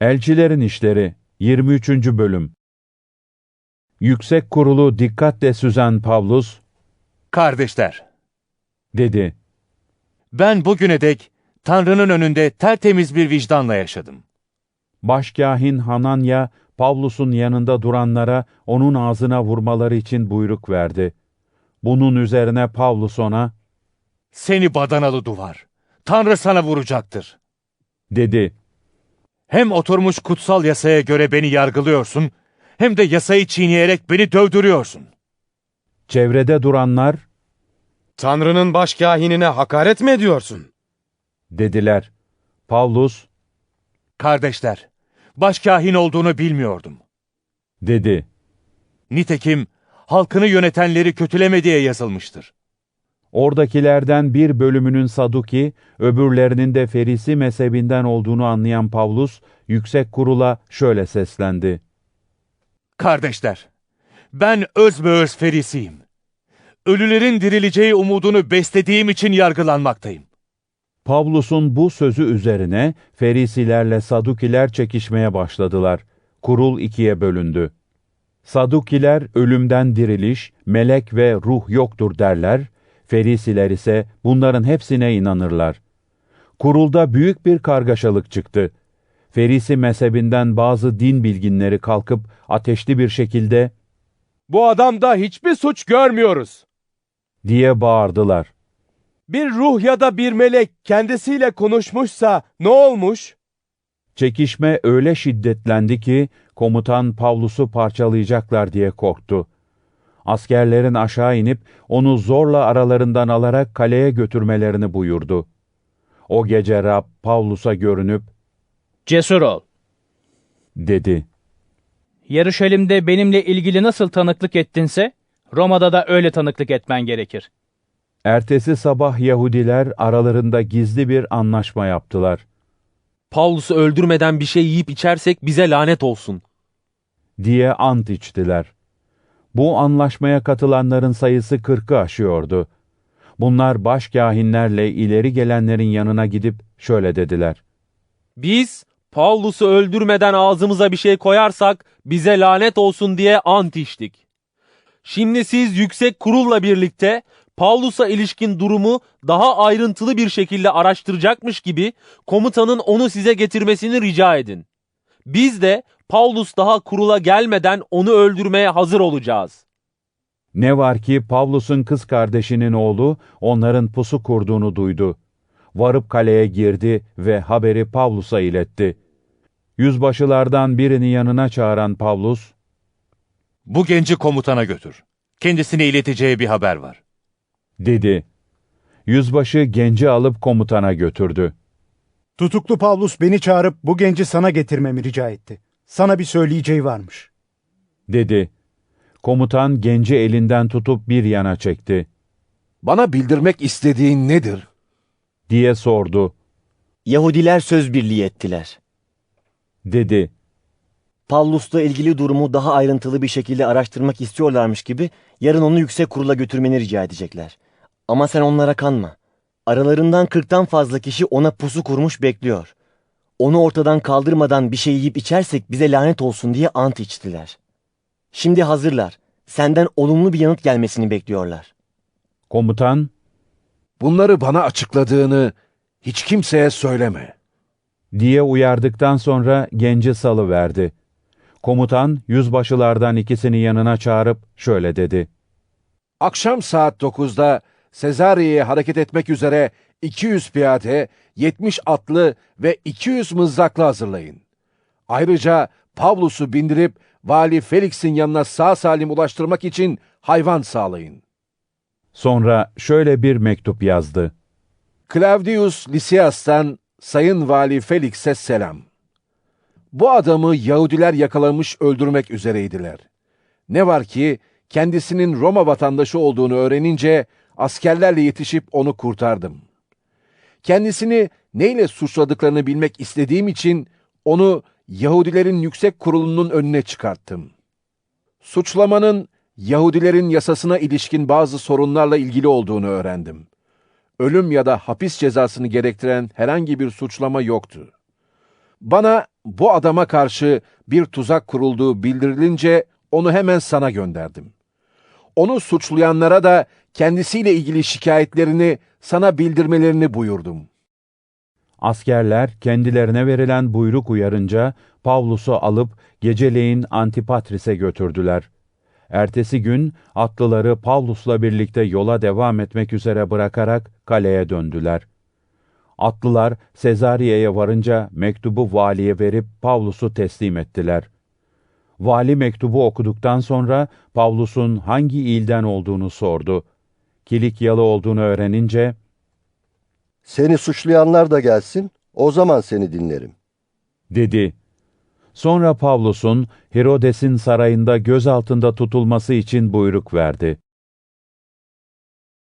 Elçilerin İşleri 23. Bölüm Yüksek kurulu dikkatle süzen Pavlus Kardeşler, dedi. ben bugüne dek Tanrı'nın önünde tertemiz bir vicdanla yaşadım. Başkâhin Hananya, Pavlus'un yanında duranlara onun ağzına vurmaları için buyruk verdi. Bunun üzerine Pavlus ona, Seni badanalı duvar, Tanrı sana vuracaktır. dedi. Hem oturmuş kutsal yasaya göre beni yargılıyorsun, hem de yasayı çiğneyerek beni dövdürüyorsun. Çevrede duranlar, Tanrı'nın başkâhinine hakaret mi ediyorsun? dediler. Pavlus, Kardeşler, başkahin olduğunu bilmiyordum. dedi. Nitekim halkını yönetenleri kötüleme diye yazılmıştır. Oradakilerden bir bölümünün Saduki, öbürlerinin de Ferisi mezhebinden olduğunu anlayan Pavlus, yüksek kurula şöyle seslendi. Kardeşler, ben özbeöz ferisiyim. Ölülerin dirileceği umudunu beslediğim için yargılanmaktayım. Pavlus'un bu sözü üzerine Ferisilerle Sadukiler çekişmeye başladılar. Kurul ikiye bölündü. Sadukiler ölümden diriliş, melek ve ruh yoktur derler. Ferisiler ise bunların hepsine inanırlar. Kurulda büyük bir kargaşalık çıktı. Ferisi mezhebinden bazı din bilginleri kalkıp ateşli bir şekilde Bu adamda hiçbir suç görmüyoruz. diye bağırdılar. Bir ruh ya da bir melek kendisiyle konuşmuşsa ne olmuş? Çekişme öyle şiddetlendi ki komutan Pavlus'u parçalayacaklar diye korktu. Askerlerin aşağı inip onu zorla aralarından alarak kaleye götürmelerini buyurdu. O gece Rab Pavlus'a görünüp Cesur ol. dedi. Yarışelim'de benimle ilgili nasıl tanıklık ettinse, Roma'da da öyle tanıklık etmen gerekir. Ertesi sabah Yahudiler aralarında gizli bir anlaşma yaptılar. Pavlus'u öldürmeden bir şey yiyip içersek bize lanet olsun. diye ant içtiler. Bu anlaşmaya katılanların sayısı kırkı aşıyordu. Bunlar başkâhinlerle ileri gelenlerin yanına gidip şöyle dediler. Biz Pavlus'u öldürmeden ağzımıza bir şey koyarsak bize lanet olsun diye ant içtik. Şimdi siz yüksek kurulla birlikte Pavlus'a ilişkin durumu daha ayrıntılı bir şekilde araştıracakmış gibi komutanın onu size getirmesini rica edin. Biz de Pavlus daha kurula gelmeden onu öldürmeye hazır olacağız. Ne var ki Pavlus'un kız kardeşinin oğlu onların pusu kurduğunu duydu. Varıp kaleye girdi ve haberi Pavlus'a iletti. Yüzbaşılardan birini yanına çağıran Pavlus, Bu genci komutana götür. Kendisine ileteceği bir haber var. dedi. Yüzbaşı genci alıp komutana götürdü. Tutuklu Pavlus beni çağırıp bu genci sana getirmemi rica etti. Sana bir söyleyeceği varmış. Dedi. Komutan genci elinden tutup bir yana çekti. Bana bildirmek istediğin nedir? Diye sordu. Yahudiler söz birliği ettiler. Dedi. Pavlus'la ilgili durumu daha ayrıntılı bir şekilde araştırmak istiyorlarmış gibi yarın onu yüksek kurula götürmeni rica edecekler. Ama sen onlara kanma. Aralarından kırktan fazla kişi ona pusu kurmuş bekliyor. Onu ortadan kaldırmadan bir şey yiyip içersek bize lanet olsun diye ant içtiler. Şimdi hazırlar. Senden olumlu bir yanıt gelmesini bekliyorlar. Komutan, Bunları bana açıkladığını hiç kimseye söyleme. diye uyardıktan sonra genci salıverdi. Komutan, yüzbaşılardan ikisini yanına çağırıp şöyle dedi. Akşam saat 9'da Sezariye'ye hareket etmek üzere 200 piyade, 70 atlı ve 200 mızraklı hazırlayın. Ayrıca Pavlus'u bindirip Vali Felix'in yanına sağ salim ulaştırmak için hayvan sağlayın. Sonra şöyle bir mektup yazdı. Claudius Lysias'tan Sayın Vali Felix'e selam. Bu adamı Yahudiler yakalamış öldürmek üzereydiler. Ne var ki kendisinin Roma vatandaşı olduğunu öğrenince askerlerle yetişip onu kurtardım. Kendisini neyle suçladıklarını bilmek istediğim için onu Yahudilerin yüksek kurulunun önüne çıkarttım. Suçlamanın Yahudilerin yasasına ilişkin bazı sorunlarla ilgili olduğunu öğrendim. Ölüm ya da hapis cezasını gerektiren herhangi bir suçlama yoktu. Bana bu adama karşı bir tuzak kurulduğu bildirilince onu hemen sana gönderdim. Onu suçlayanlara da kendisiyle ilgili şikayetlerini sana bildirmelerini buyurdum. Askerler kendilerine verilen buyruk uyarınca Pavlus'u alıp geceleyin Antipatris'e götürdüler. Ertesi gün atlıları Pavlus'la birlikte yola devam etmek üzere bırakarak kaleye döndüler. Atlılar Sezariye'ye varınca mektubu valiye verip Pavlus'u teslim ettiler. Vali mektubu okuduktan sonra Pavlus'un hangi ilden olduğunu sordu. Kilikyalı olduğunu öğrenince Seni suçlayanlar da gelsin, o zaman seni dinlerim. dedi. Sonra Pavlus'un Herodes'in sarayında gözaltında tutulması için buyruk verdi.